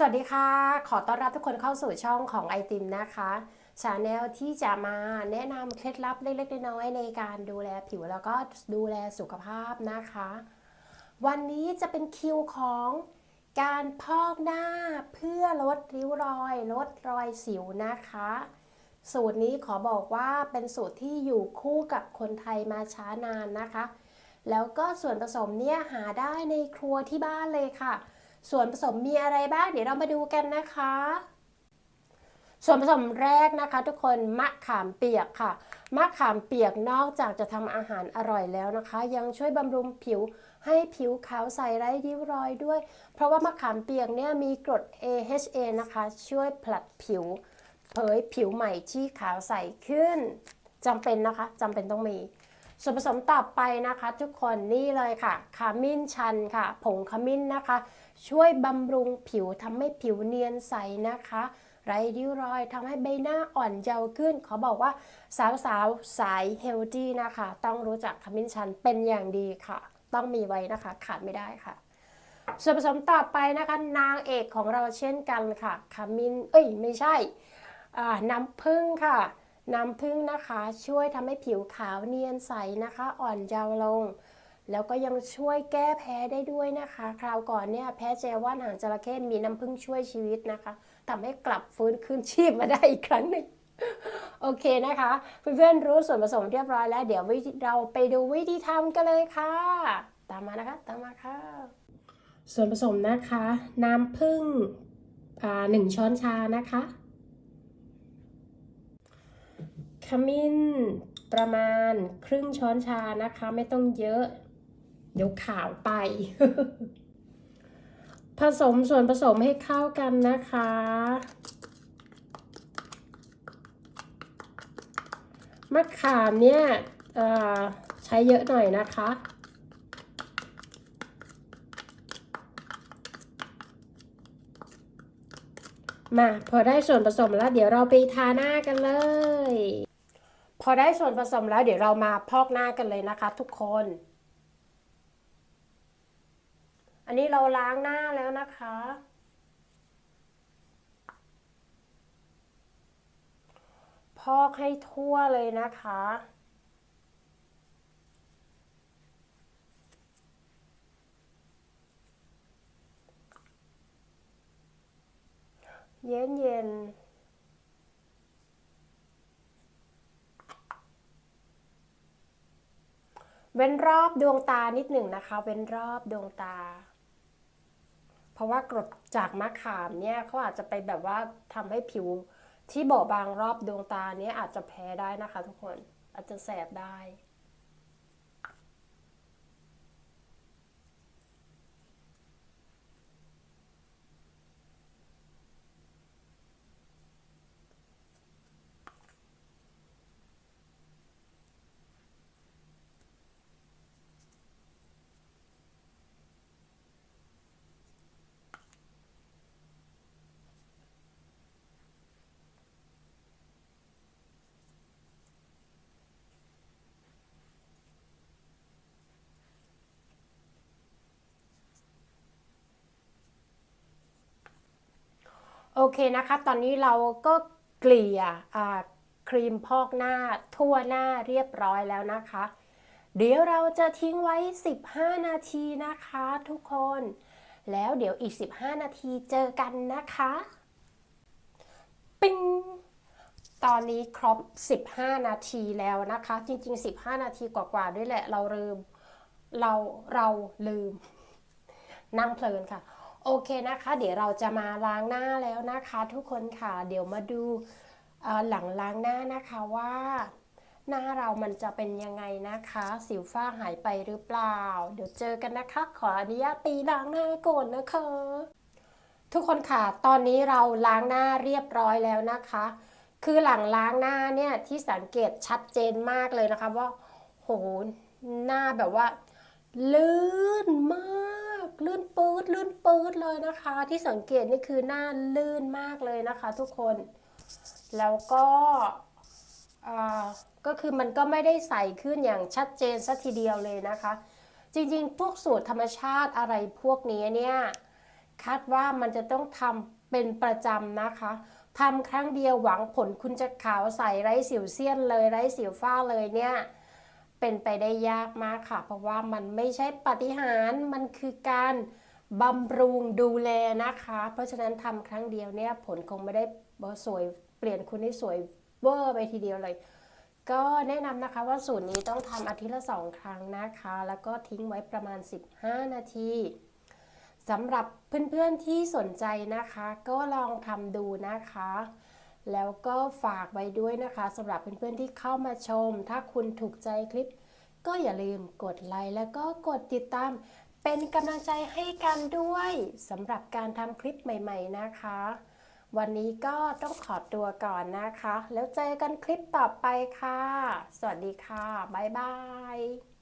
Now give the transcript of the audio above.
สวัสดีค่ะ ขอต้อนรับทุกคนเข้าสู่ช่องของไอติมนะคะชาแนลที่จะมาแนะนำเคล็ดลับเล็กๆน้อยๆในการดูแลผิวแล้วก็ดูแลสุขภาพนะคะ วันนี้จะเป็นคิวของการพอกหน้าเพื่อลดริ้วรอย ลดรอยสิวนะคะ สูตรนี้ขอบอกว่าเป็นสูตรที่อยู่คู่กับคนไทยมาช้านานนะคะ แล้วก็ส่วนผสมเนี่ยหาได้ในครัวที่บ้านเลยค่ะ ส่วนผสมมีอะไรบ้างเดี๋ยวเรามาดูกันนะคะ ส่วนผสมแรกนะคะทุกคนมะขามเปียกค่ะ มะขามเปียกนอกจากจะทำอาหารอร่อยแล้วนะคะ ยังช่วยบำรุงผิวให้ผิวขาวใสไร้ริ้วรอยด้วย เพราะว่ามะขามเปียกเนี่ยมีกรด AHA นะคะ ช่วยผลัดผิว เผยผิวใหม่ที่ขาวใสขึ้นจำเป็นนะคะจำเป็นต้องมี ส่วนผสมต่อไปนะคะ ทุกคนนี่เลยค่ะขมิ้นชันค่ะ ผงขมิ้นนะคะ ช่วยบำรุงผิวทำให้ผิวเนียนใสนะคะ ไร้ริ้วรอยทำให้ใบหน้าอ่อนเยาว์ขึ้น ขอบอกว่าสาวๆสสายเฮลตี้นะคะ ต้องรู้จักขมิ้นชันเป็นอย่างดีค่ะ ต้องมีไว้นะคะ ขาดไม่ได้ค่ะส่วนผสมต่อไปนะคะนางเอกของเราเช่นกันค่ะขมิ้นเอ้ยไม่ใช่น้ำผึ้งค่ะ น้ำผึ้งนะคะช่วยทำให้ผิวขาวเนียนใสนะคะ อ่อนเยาว์ลง แล้วก็ยังช่วยแก้แพ้ได้ด้วยนะคะ คราวก่อนเนี่ยแพ้เจว่านหางจระเข้มีน้ำผึ้งช่วยชีวิตนะคะทำให้กลับฟื้นคืนชีพมาได้อีกครั้งหนึ่งโอเคนะคะ เพื่อนๆรู้ส่วนผสมเรียบร้อยแล้ว เดี๋ยววิเราไปดูวิธีทำกันเลยค่ะ ตามมานะคะ ตามมาค่ะ ส่วนผสมนะคะ น้ำผึ้งอ่าหนึ่งช้อนชานะคะ ขมิ้นประมาณครึ่งช้อนชานะคะ ไม่ต้องเยอะ เดี๋ยวขาวไป ผสมส่วนผสมให้เข้ากันนะคะ มะขามเนี่ยใช้เยอะหน่อยนะคะมาพอได้ส่วนผสมแล้ว เดี๋ยวเราไปทาหน้ากันเลย พอได้ส่วนผสมแล้วเดี๋ยวเรามาพอกหน้ากันเลยนะคะทุกคน อันนี้เราล้างหน้าแล้วนะคะ พอกให้ทั่วเลยนะคะเย็นเย็น เว้นรอบดวงตานิดหนึ่งนะคะ เว้นรอบดวงตา เพราะว่ากรดจากมะขามเนี่ยเขาอาจจะไปแบบว่าทำให้ผิวที่บอบบางรอบดวงตาเนี้ยอาจจะแพ้ได้นะคะ ทุกคนอาจจะแสบได้ โอเคนะคะ ตอนนี้เราก็เกลี่ยครีมพอกหน้าทั่วหน้าเรียบร้อยแล้วนะคะ เดี๋ยวเราจะทิ้งไว้ 15 นาทีนะคะทุกคน แล้วเดี๋ยวอีก 15 นาทีเจอกันนะคะ ปิ้งตอนนี้ครบ 15 นาทีแล้วนะคะ จริง ๆ 15 นาทีกว่าๆด้วยแหละ เราลืม เรา เราลืม นั่งเพลินค่ะ โอเคนะคะ เดี๋ยวเราจะมาล้างหน้าแล้วนะคะ ทุกคนค่ะ เดี๋ยวมาดูหลังล้างหน้านะคะว่า หน้าเรามันจะเป็นยังไงนะคะ สิวฝ้าหายไปหรือเปล่า เดี๋ยวเจอกันนะคะ ขออนุญาตตีล้างหน้าก่อนนะคะ ทุกคนค่ะ ตอนนี้เราล้างหน้าเรียบร้อยแล้วนะคะ คือหลังล้างหน้าเนี่ยที่สังเกตชัดเจนมากเลยนะคะว่าโหหน้าแบบว่า ลื่นมาก ลื่นปื๊ดลื่นปื๊ดเลยนะคะ ที่สังเกตนี่คือหน้าลื่นมากเลยนะคะ ทุกคน แล้วก็อ่าก็คือมันก็ไม่ได้ใสขึ้นอย่างชัดเจนสัทีเดียวเลยนะคะ จริงๆ พวกสูตรธรรมชาติอะไรพวกนี้เนี่ยคาดว่ามันจะต้องทำเป็นประจำนะคะทำครั้งเดียวหวังผลคุณจะขาวใสไร้สิวเซียนเลยไร้สิวฝ้าเลยเนี่ย เป็นไปได้ยากมากค่ะ เพราะว่ามันไม่ใช่ปฏิหารมันคือการบำรุงดูแลนะคะ เพราะฉะนั้นทำครั้งเดียวเนี่ยผลคงไม่ได้สวยเปลี่ยนคุณให้สวยเวอร์ไปทีเดียวเลย ก็แนะนำนะคะว่าสูตรนี้ต้องทำอาทิตย์ละสองครั้งนะคะ แล้วก็ทิ้งไว้ประมาณ 15 นาทีสำหรับเพื่อนๆที่สนใจนะคะ ก็ลองทำดูนะคะ แล้วก็ฝากไว้ด้วยนะคะสำหรับเพื่อนๆที่เข้ามาชม ถ้าคุณถูกใจคลิป ก็อย่าลืมกดไลค์แล้วก็กดติดตาม เป็นกำลังใจให้กันด้วยสำหรับการทำคลิปใหม่ๆนะคะ วันนี้ก็ต้องขอตัวก่อนนะคะ แล้วเจอกันคลิปต่อไปค่ะ สวัสดีค่ะ บ๊ายบาย